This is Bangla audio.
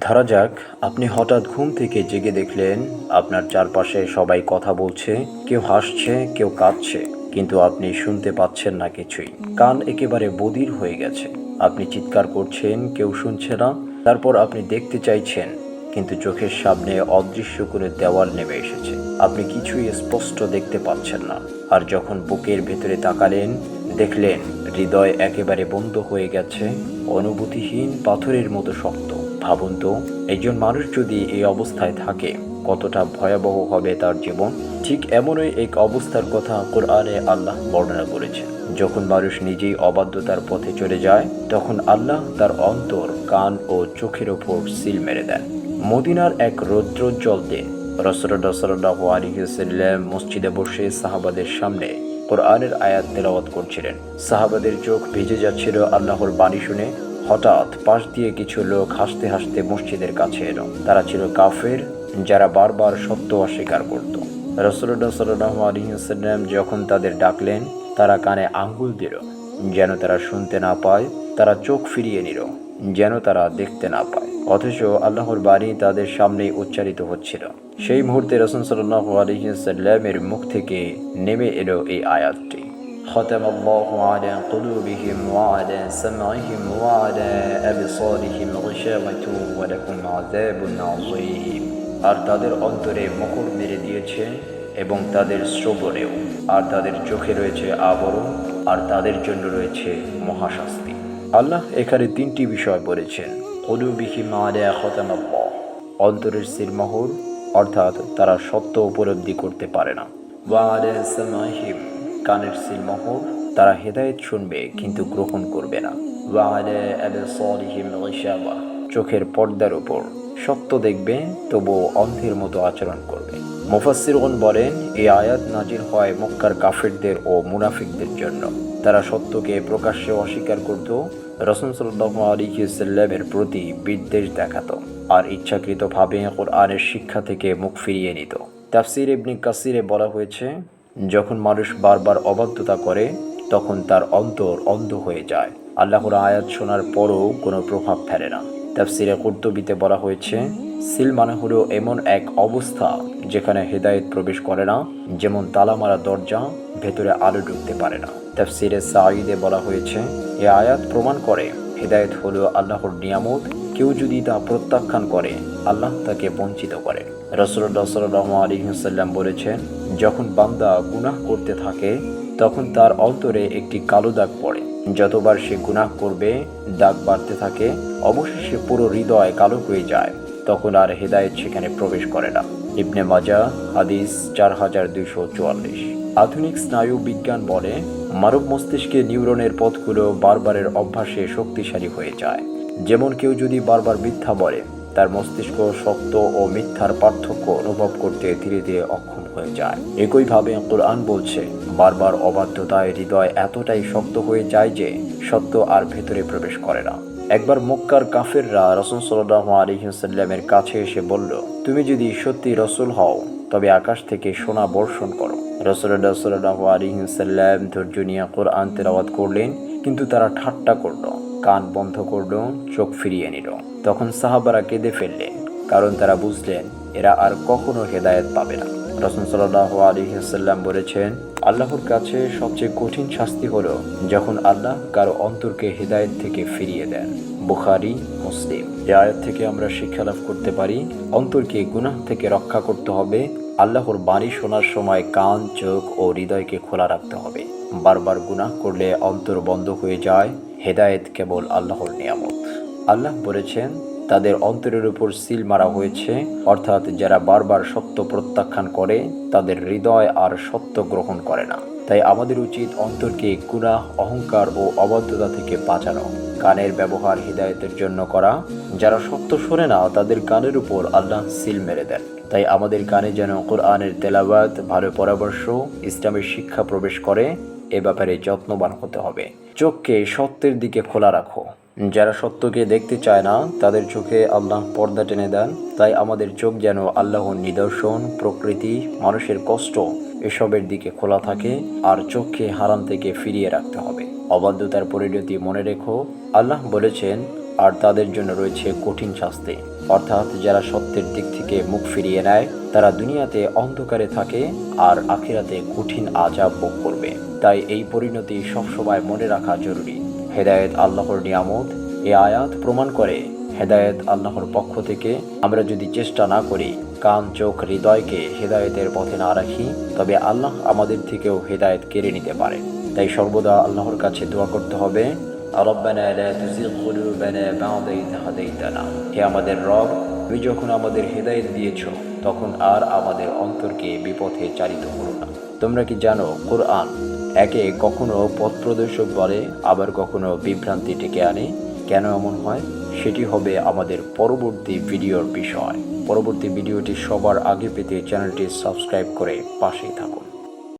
ধরা যাক, আপনি হঠাৎ ঘুম থেকে জেগে দেখলেন আপনার চারপাশে সবাই কথা বলছে, কেউ হাসছে, কেউ কাঁদছে, কিন্তু আপনি শুনতে পাচ্ছেন না কিছুই। কান একেবারে বদির হয়ে গেছে। আপনি চিৎকার করছেন, কেউ শুনছে না। তারপর আপনি দেখতে চাইছেন, কিন্তু চোখের সামনে অদৃশ্য করে দেওয়াল নেমে এসেছে। আপনি কিছুই স্পষ্ট দেখতে পাচ্ছেন না। আর যখন বুকের ভেতরে তাকালেন, দেখলেন হৃদয় একেবারে বন্ধ হয়ে গেছে, অনুভূতিহীন পাথরের মতো শক্ত। ভাবুন তো একজন মানুষ যদি এই অবস্থায় থাকে, কতটা ভয়াবহ হবে তার জীবন? ঠিক এমনই এক অবস্থার কথা কোরআনে আল্লাহ বর্ণনা করেছেন। যখন মানুষ নিজেই অবাধ্যতার পথে চলে যায়, তখন আল্লাহ তার অন্তর, কান ও চোখের ওপর সিল মেরে দেন। মদিনার এক রৌদ্রোজ্জ্বল দিন। আলিহাল্লাম মসজিদে বসে সাহাবাদের সামনে কোরআনের আয়াত তেলাওয়াত করছিলেন। সাহাবাদের চোখ ভিজে যাচ্ছিল আল্লাহর বাণী শুনে। হঠাৎ পাশ দিয়ে কিছু লোক হাসতে হাসতে মসজিদের কাছে এলো। তারা ছিল কাফের, যারা বারবার সত্য অস্বীকার করত। রসুল্লাহ সাল্লাহ আলহিহাল্লাম যখন তাদের ডাকলেন, তারা কানে আঙ্গুল দিল। যেন তারা শুনতে না পায়, তারা চোখ ফিরিয়ে নিল। যেন তারা দেখতে না পায়। অথচ আল্লাহর বাণী তাদের সামনেই উচ্চারিত হচ্ছিল। সেই মুহূর্তে রসুল সাল্লাহ আলহিহাল্লামের মুখ থেকে নেমে এলো এই আয়াতটি। ختم الله على قلوبهم وعلى سمعهم وعلى أبصارهم غشاوة ولهم عذاب عظيم আর তাদের অন্তরে মকর মেরে দিয়েছে এবং তাদের শ্রবণেও আর তাদের চোখে রয়েছে আবরণ আর তাদের জন্য রয়েছে মহাশাস্তি আল্লাহ এখানে তিনটি বিষয় বলেছেন কলুবিহিম আলিয়া খতামাল্লাহ অন্তরের সিরমহর অর্থাৎ তারা সত্য উপলব্ধি করতে পারে না ওয়া আলিয়া সামাহিম কানের সিলমোহর, তারা হেদায়েত শুনবে কিন্তু গ্রহণ করবে না। চোখের পর্দার উপর। সত্য দেখবে, তবুও অন্ধের মতো আচরণ করবে। মুফাসসিরগণ বলেন, এই আয়াত নাজির হয় মক্কার কাফেরদের ও মুনাফিকদের জন্য। তারা সত্যকে প্রকাশ্যে অস্বীকার করত, রসুল সাল্লাহ আলিহাল্লামের প্রতি বিদ্বেষ দেখাত, আর ইচ্ছাকৃতভাবে কোরআনের শিক্ষা থেকে মুখ ফিরিয়ে নিত। তাফসির ইবনি কাসিরে বলা হয়েছে যখন মানুষ বারবার অবাধ্যতা করে, তখন তার অন্তর অন্ধ হয়ে যায়। আল্লাহর আয়াত শোনার পরও কোনো প্রভাব ফেলে না। তাফসিরে কর্তবিতে বলা হয়েছে, সিল মানে হলো এমন এক অবস্থা যেখানে হেদায়েত প্রবেশ করে না, যেমন তালামারা দরজা ভেতরে আলো ঢুকতে পারে না। তাফসিরে সাঈদে বলা হয়েছে, এ আয়াত প্রমাণ করে, হেদায়েত হলো আল্লাহর নিয়ামত কেউ যদি তা প্রত্যাখ্যান করে, আল্লাহ তাকে বঞ্চিত করে। রসুল্লাহ সাল্লাহ আলিহাসাল্লাম বলেছেন, যখন বান্দা গুনাহ করতে থাকে, তখন তার অন্তরে একটি কালো দাগ পড়ে। যতবার সে গুনাহ করবে, দাগ বাড়তে থাকে, অবশেষে পুরো হৃদয় কালো হয়ে যায়, তখন আর হেদায়েত সেখানে প্রবেশ করে না। ইবনে মাজা, হাদিস চার হাজার দুইশো চুয়াল্লিশ। আধুনিক স্নায়ু বিজ্ঞান বলে, মানব মস্তিষ্কে নিউরনের পথগুলো বারবারের অভ্যাসে শক্তিশালী হয়ে যায়। যেমন কেউ যদি বারবার মিথ্যা বলে, তার মস্তিষ্ক সত্য ও মিথ্যার পার্থক্য অনুভব করতে ধীরে ধীরে অক্ষম হয়ে যায়। একইভাবে কোরআন বলছে, বারবার অবাধ্যতায় হৃদয় এতটাই শক্ত হয়ে যায় যে সত্য আর ভেতরে প্রবেশ করে না। একবার মক্কার কাফেররা রসুল সাল্লাহ আলহিহাল্লামের কাছে এসে বলল, তুমি যদি সত্যি রসুল হও, তবে আকাশ থেকে সোনা বর্ষণ করো। রসুল্লাহ সাল্লাহ আলহিহাল্লাম ধৈর্য নিয়ে কোরআন তেলাওয়াত করলেন, কিন্তু তারা ঠাট্টা করল। কান বন্ধ করল, চোখ ফিরিয়ে নিল। তখন সাহাবারা কেঁদে ফেললেন কারণ তারা বুঝলেন, এরা আর কখনো হেদায়েত পাবে না। রসুল সাল্লাহ আলহিহাল্লাম বলেছেন, আল্লাহর কাছে সবচেয়ে কঠিন শাস্তি হলো যখন আল্লাহ কারও অন্তরকে হেদায়েত থেকে ফিরিয়ে দেন। বুখারি, মুসলিম। এ আয়াত থেকে আমরা শিক্ষা লাভ করতে পারি, অন্তরকে গুনাহ থেকে রক্ষা করতে হবে, আল্লাহর বাণী শোনার সময় কান, চোখ ও হৃদয়কে খোলা রাখতে হবে। বারবার গুনাহ করলে অন্তর বন্ধ হয়ে যায় হেদায়েত কেবল আল্লাহর নিয়ামত। আল্লাহ বলেছেন, তাদের অন্তরের উপর সিল মারা হয়েছে, অর্থাৎ যারা বারবার সত্য প্রত্যাখ্যান করে, তাদের হৃদয় আর সত্য গ্রহণ করে না। তাই আমাদের উচিত অন্তরকে গুনাহ, অহংকার ও অবাধ্যতা থেকে বাঁচানো। কানের ব্যবহার হৃদায়তের জন্য করা। যারা সত্য শোনে না, তাদের কানের উপর আল্লাহ সিল মেরে দেন। তাই আমাদের কানে যেন কোরআনের তেলাবাদ ভালো পরামর্শ, ইসলামের শিক্ষা প্রবেশ করে, এ ব্যাপারে যত্নবান হতে হবে। চোখকে সত্যের দিকে খোলা রাখো। যারা সত্যকে দেখতে চায় না, তাদের চোখে আল্লাহ পর্দা টেনে দেন। তাই আমাদের চোখ যেন আল্লাহর নিদর্শন, প্রকৃতি, মানুষের কষ্ট, এসবের দিকে খোলা থাকে। আর চোখকে হারাম থেকে ফিরিয়ে রাখতে হবে। অবাধ্যতার পরিণতি মনে রেখো। আল্লাহ বলেছেন, আর তাদের জন্য রয়েছে কঠিন শাস্তি। অর্থাৎ যারা সত্যের দিক থেকে মুখ ফিরিয়ে নেয়, তারা দুনিয়াতে অন্ধকারে থাকে আর আখিরাতে কঠিন আজাব ভোগ করবে। তাই এই পরিণতি সবসময় মনে রাখা জরুরি। হেদায়েত আল্লাহর নিয়ামত এ আয়াত প্রমাণ করে, হেদায়েত আল্লাহর পক্ষ থেকে আমরা যদি চেষ্টা না করি, কান, চোখ, হৃদয়কে হেদায়েতের পথে না রাখি, তবে আল্লাহ আমাদের থেকেও হেদায়েত কেড়ে নিতে পারে। তাই সর্বদা আল্লাহর কাছে দোয়া করতে হবে রব্বানা লা তুজিগ কুলুবানা বা'দা ইদ হাদাইতানা। হে আমাদের রব, তুমি যখন আমাদের হেদায়েত দিয়েছ, তখন আর আমাদের অন্তরকে বিপথে চালিত করো না। তোমরা কি জানো, কোরআন একে কখনো পথ প্রদর্শক বলে, আবার কখনো বিভ্রান্তি ডেকে আনে? কেন এমন হয়? সেটি হবে আমাদের পরবর্তী ভিডিওর বিষয়। পরবর্তী ভিডিওটি সবার আগে পেতে চ্যানেলটি সাবস্ক্রাইব করে পাশেই থাকুন।